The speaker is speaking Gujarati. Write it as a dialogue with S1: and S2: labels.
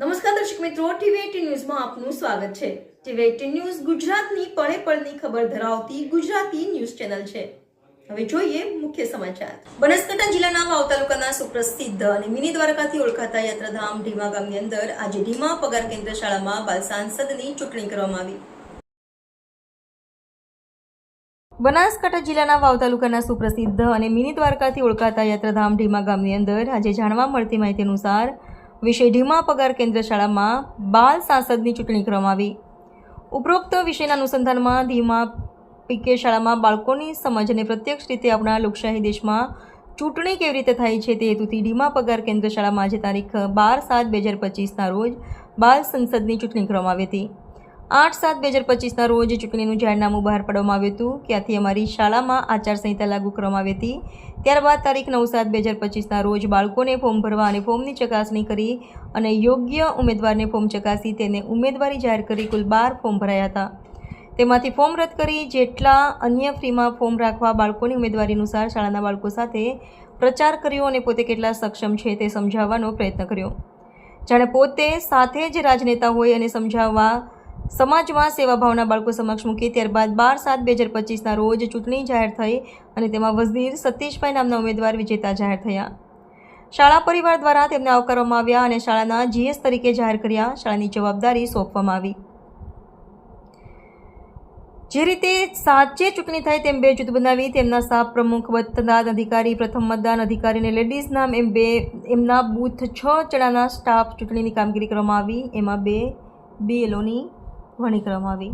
S1: નમસ્કાર દર્શક મિત્રો ટીવી ન્યૂઝમાં આપનું સ્વાગત છે. ટીવી ન્યૂઝ ગુજરાતની પળે પળની ખબર ધરાવતી ગુજરાતી ન્યૂઝ ચેનલ છે. હવે જોઈએ મુખ્ય સમાચાર. બનાસકાંઠા જિલ્લાના વાવ તાલુકાના સુપ્રસિદ્ધ અને મિની દ્વારકાથી ઓળખાતા યાત્રાધામ ઢીમા ગામની અંદર આજે ઢીમા પગાર કેન્દ્ર શાળામાં બાલ સાંસદની ચૂંટણી કરવામાં આવી. બનાસકાંઠા જિલ્લાના વાવ તાલુકાના સુપ્રસિદ્ધ અને મિની દ્વારકાથી ઓળખાતા યાત્રાધામ ઢીમા ગામની અંદર આજે જાણવા મળતી માહિતી અનુસાર વિષય ઢીમા પગાર કેન્દ્ર શાળામાં બાલ સાંસદની ચૂંટણી કરવામાં આવી. ઉપરોક્ત વિષયના અનુસંધાનમાં ધીમા પીકે શાળામાં બાળકોની સમજ અને પ્રત્યક્ષ રીતે આપણા લોકશાહી દેશમાં ચૂંટણી કેવી રીતે થાય છે તે હેતુથી ઢીમા પગાર કેન્દ્ર શાળામાં આજે તારીખ બાર સાત બે હજાર પચીસના રોજ બાલ સંસદની ચૂંટણી કરવામાં આવી હતી. આઠ સાત બે હજાર પચીસના રોજ ચૂંટણીનું જાહેરનામું બહાર પાડવામાં આવ્યું હતું. ત્યાંથી અમારી શાળામાં આચારસંહિતા લાગુ કરવામાં આવી હતી. ત્યારબાદ તારીખ નવ સાત બે હજાર પચીસના રોજ બાળકોને ફોર્મ ભરવા અને ફોર્મની ચકાસણી કરી અને યોગ્ય ઉમેદવારને ફોર્મ ચકાસી તેને ઉમેદવારી જાહેર કરી કુલ બાર ફોર્મ ભરાયા હતા. તેમાંથી ફોર્મ રદ કરી જેટલા અન્ય ફ્રીમાં ફોર્મ રાખવા બાળકોની ઉમેદવારી અનુસાર શાળાના બાળકો સાથે પ્રચાર કર્યો અને પોતે કેટલા સક્ષમ છે તે સમજાવવાનો પ્રયત્ન કર્યો. જાણે પોતે સાથે જ રાજનેતા હોય અને સમજાવવા સમાજમાં સેવાભાવના બાળકો સમક્ષ મૂકી ત્યારબાદ બાર સાત બે હજાર પચીસના રોજ ચૂંટણી જાહેર થઈ અને તેમાં વઝીર સતીશભાઈ નામના ઉમેદવાર વિજેતા જાહેર થયા. શાળા પરિવાર દ્વારા તેમને આવકારવામાં આવ્યા અને શાળાના જીએસ તરીકે જાહેર કર્યા. શાળાની જવાબદારી સોંપવામાં આવી. જે રીતે સાચે ચૂંટણી થાય તેમ બે જૂથ બનાવી, તેમના સાપ પ્રમુખ મતદાન અધિકારી, પ્રથમ મતદાન અધિકારી અને લેડીઝ નામ એમ બે, એમના બૂથ છ જણાના સ્ટાફ ચૂંટણીની કામગીરી કરવામાં આવી. એમાં બે બીએલઓની વરણી કરવામાં આવી